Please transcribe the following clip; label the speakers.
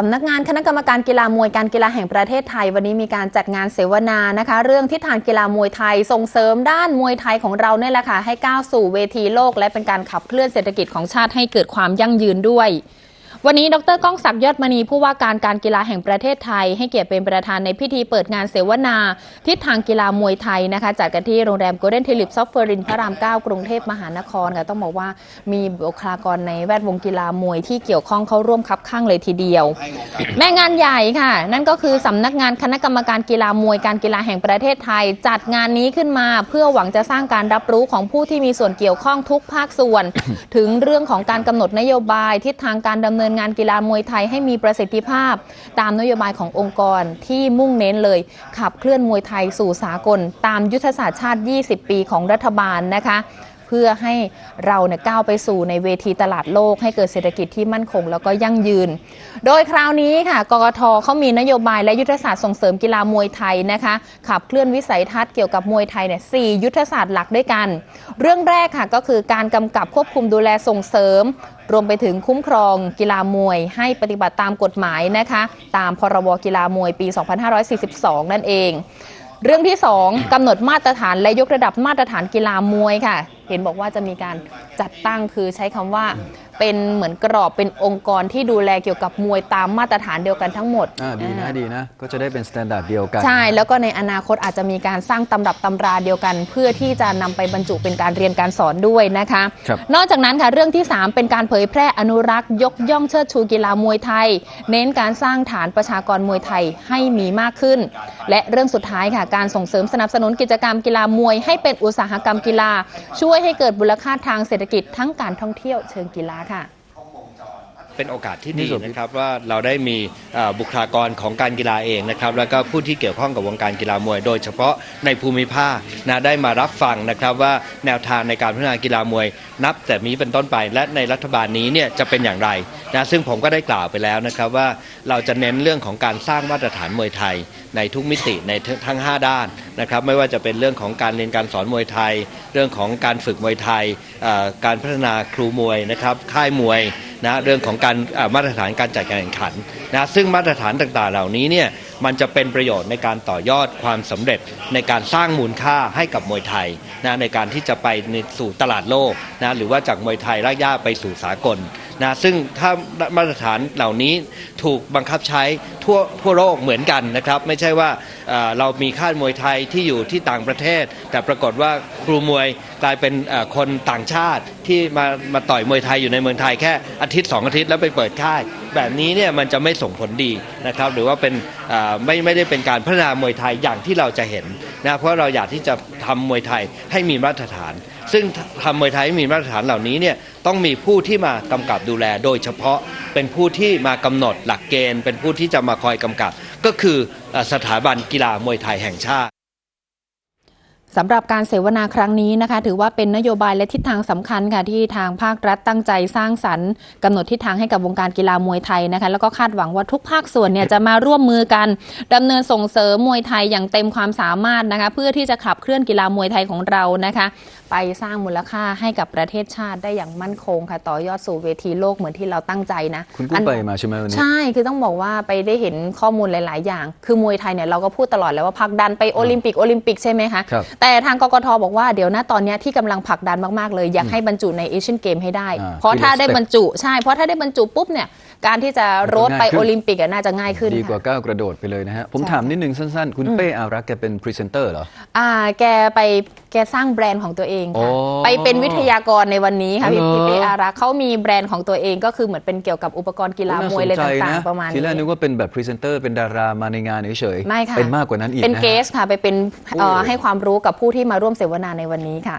Speaker 1: สำนักงานคณะกรรมการกีฬามวยการกีฬาแห่งประเทศไทย วันนี้มีการจัดงานเสวนานะคะ เรื่องทิศทางกีฬามวยไทยส่งเสริมด้านมวยไทยของเราเนี่ยแหละค่ะให้ก้าวสู่เวทีโลก และเป็นการขับเคลื่อนเศรษฐกิจของชาติให้เกิดความยั่งยืนด้วย วันนี้ดรก้องศักดิ์ยอดมณีผู้ว่าการการกีฬาแห่งประเทศไทย ให้เกียรติเป็นประธานในพิธีเปิดงานเสวนา ทิศทางกีฬามวยไทยนะคะจัดกันที่โรงแรมโกลเด้นทิลิปซอฟเฟอรินพระราม 9 กรุงเทพมหานครค่ะต้องบอกว่ามีบุคลากรในแวดวงกีฬามวยที่เกี่ยวข้องเข้าร่วมคับข้างเลยทีเดียว แม่งานใหญ่ค่ะ นั่นก็คือสำนักงานคณะกรรมการกีฬามวยการกีฬาแห่งประเทศไทย จัดงานนี้ขึ้นมาเพื่อหวังจะสร้างการรับรู้ของผู้ที่มีส่วนเกี่ยวข้องทุกภาคส่วน ถึงเรื่องของการกำหนดนโยบายทิศทางการดำเนินงานกีฬามวยไทยให้มีประสิทธิภาพ ตามนโยบายขององค์กรที่มุ่งเน้นเลย ขับเคลื่อนมวยไทยสู่สากล ตามยุทธศาสตร์ชาติ 20 ปีของรัฐบาลนะคะ เพื่อให้เราเนี่ยก้าวไปสู่ในเวทีตลาดโลก ให้เกิดเศรษฐกิจที่มั่นคง แล้วก็ยั่งยืน โดยคราวนี้ค่ะกกทเขามีนโยบายและยุทธศาสตร์ส่งเสริมกีฬามวยไทยนะคะ ขับเคลื่อนวิสัยทัศน์เกี่ยวกับมวยไทยเนี่ยสยุทธศาสตร์หลักด้วยกัน เรื่องแรกค่ะก็คือการกำกับควบคุมดูแลส่งเสริม รวมไปถึงคุ้มครองกีฬามวย ให้ปฏิบัติตามกฎหมายนะคะ ตามพรบกีฬามวยปี 2542 นั่นเอง เรื่องที่ 2กำหนดมาตรฐานและยกระดับมาตรฐานกีฬามวยค่ะ เห็นบอกว่าจะมีการจัดตั้งคือใช้คำว่าเป็นเหมือนกรอบเป็นองค์กรที่ดูแลเกี่ยวกับมวยตามมาตรฐานเดียวกันทั้งหมด
Speaker 2: อ่าดีนะ
Speaker 1: อ่า
Speaker 2: ดีนะ ก็จะได้เป็นสแตนดาร์ดเดียวกัน
Speaker 1: ใช่แล้วก็ในอนาคตอาจจะมีการสร้างตำรับตำราเดียวกัน เพื่อที่จะนำไปบรรจุเป็นการเรียนการสอนด้วยนะคะ
Speaker 2: ครับ
Speaker 1: นอกจากนั้นค่ะเรื่องที่ 3 เป็นการเผยแพร่อนุรักษ์ ยกย่องเชิดชูกีฬามวยไทย เน้นการสร้างฐานประชากรมวยไทยให้มีมากขึ้น และเรื่องสุดท้ายค่ะการส่งเสริมสนับสนุนกิจกรรมกีฬามวยให้เป็นอุตสาหกรรมกีฬาช่วยให้เกิดมูลค่าทางเศรษฐกิจทั้งการท่องเที่ยวเชิงกีฬาค่ะ
Speaker 3: เป็นโอกาสที่
Speaker 2: นี่
Speaker 3: ดี
Speaker 2: สุด
Speaker 3: นะครับว่าเราได้มีเอ่อบุคลากรของการกีฬาเองนะครับแล้วก็ผู้ที่เกี่ยวข้องกับวงการกีฬามวย โดยเฉพาะในภูมิภาคนะได้มารับฟังนะครับว่าแนวทางในการพัฒนากีฬามวย นับแต่นี้เป็นต้นไป และในรัฐบาลนี้เนี่ยจะเป็นอย่างไรนะซึ่งผมก็ได้กล่าวไปแล้วนะครับว่าเราจะเน้นเรื่องของการสร้างมาตรฐานมวยไทยในทุกมิติในทั้ง 5 ด้าน นะครับไม่ว่าจะเป็นเรื่องของการเรียนการสอนมวยไทย เรื่องของการฝึกมวยไทย การพัฒนาครูมวยนะครับค่ายมวยนะเรื่องของการมาตรฐานการจัดการแข่งขันนะซึ่งมาตรฐานต่างๆ เหล่านี้เนี่ยมันจะเป็นประโยชน์ในการต่อยอดความสำเร็จในการสร้างมูลค่าให้กับมวยไทยนะในการที่จะไปในสู่ตลาดโลกนะหรือว่าจากมวยไทยรากหญ้าไปสู่สากลนะซึ่งถ้ามาตรฐานเหล่านี้ถูกบังคับใช้ทั่วทั่วโลกเหมือนกันนะครับ ไม่ใช่ว่าเออเรามีค่ายมวยไทยที่อยู่ที่ต่างประเทศ แต่ปรากฏว่าครูมวยกลายเป็นเอ่อคนต่างชาติที่มามาต่อยมวยไทยอยู่ในเมืองไทยแค่อาทิตย์สองอาทิตย์แล้วไปเปิดค่าย แบบนี้เนี่ยมันจะไม่ส่งผลดีนะครับหรือว่าเป็นไม่ไม่ได้เป็นการพัฒนามวยไทยอย่างที่เราจะเห็นนะเพราะเราอยากที่จะทำมวยไทยให้มีมาตรฐาน ซึ่งทำมวยไทยให้มีมาตรฐานเหล่านี้เนี่ยต้องมีผู้ที่มากำกับดูแล โดยเฉพาะเป็นผู้ที่มากำหนดหลักเกณฑ์ เป็นผู้ที่จะมาคอยกำกับ ก็คือสถาบันกีฬามวยไทยแห่งชาติ
Speaker 1: สำหรับการเสวนาครั้งนี้นะคะ ถือว่าเป็นนโยบายและทิศทางสำคัญค่ะที่ทางภาครัฐตั้งใจสร้างสรรค์กำหนดทิศทางให้กับวงการกีฬามวยไทยนะคะ แล้วก็คาดหวังว่าทุกภาคส่วนเนี่ยจะมาร่วมมือกันดำเนินส่งเสริมมวยไทยอย่างเต็มความสามารถนะคะ เพื่อที่จะขับเคลื่อนกีฬามวยไทยของเรานะคะ ไปสร้างมูลค่าให้กับประเทศชาติได้อย่างมั่นคงค่ะต่อยอดสู่เวทีโลกเหมือนที่เราตั้งใจนะ
Speaker 2: คุณกุ้งไปมาใช่ไหมวันนี้
Speaker 1: ใช่คือต้องบอกว่าไปได้เห็นข้อมูลหลาย ๆ อย่าง คือมวยไทยเนี่ยเราก็พูดตลอดแล้วว่าผลักดันไปโอลิมปิกโอลิมปิกใช่ไหมคะ
Speaker 2: ครับ
Speaker 1: แต่ทางกกทบอกว่าเดี๋ยวนะตอนเนี้ยที่กำลังผลักดันมาก ๆ เลย อยากให้บรรจุในเอเชียนเกมให้ได้
Speaker 2: อ่า
Speaker 1: เพราะถ้าได้
Speaker 2: ทีละสเต็ป
Speaker 1: บรรจุใช่เพราะถ้าได้บรรจุปุ๊บเนี่ย การที่จะโรดไป
Speaker 2: ง่ายขึ้น
Speaker 1: โอลิมปิกอะน่าจะง่ายขึ้น
Speaker 2: ดีกว่า
Speaker 1: ค่ะ
Speaker 2: ก้าวกระโดดไปเลยนะฮะ ผม
Speaker 1: ใช่
Speaker 2: ถามนิดนึงสั้น ๆ คุณเป้อารักษ์แกเป็นพรีเซนเตอร์เหรอ
Speaker 1: อ่า แกไปแกสร้างแบรนด์ของตัวเองค่ะ
Speaker 2: อ๋อ
Speaker 1: ไปเป็นวิทยากรในวันนี้ค่ะพี่
Speaker 2: อ๋อ
Speaker 1: พี่เป้อารักษ์เขามีแบรนด์ของตัวเองก็คือเหมือนเป็นเกี่ยวกับอุปกรณ์กีฬามวยอะไร
Speaker 2: น่สนใจ
Speaker 1: ต่าง
Speaker 2: นะ
Speaker 1: ๆประมาณ
Speaker 2: ทีแรกนึ
Speaker 1: นี้
Speaker 2: กว่าเป็นแบบพรีเซนเตอร์เป็นดารามาในงานเฉยๆ
Speaker 1: ไม่ค่ะ
Speaker 2: เป็นมากกว่านั้นอีก
Speaker 1: เป็น
Speaker 2: นะฮะ
Speaker 1: เกสค่ะไปเป็นเอ่อ
Speaker 2: โอ้
Speaker 1: ให้ความรู้กับผู้ที่มาร่วมเสวนาในวันนี้ค่ะ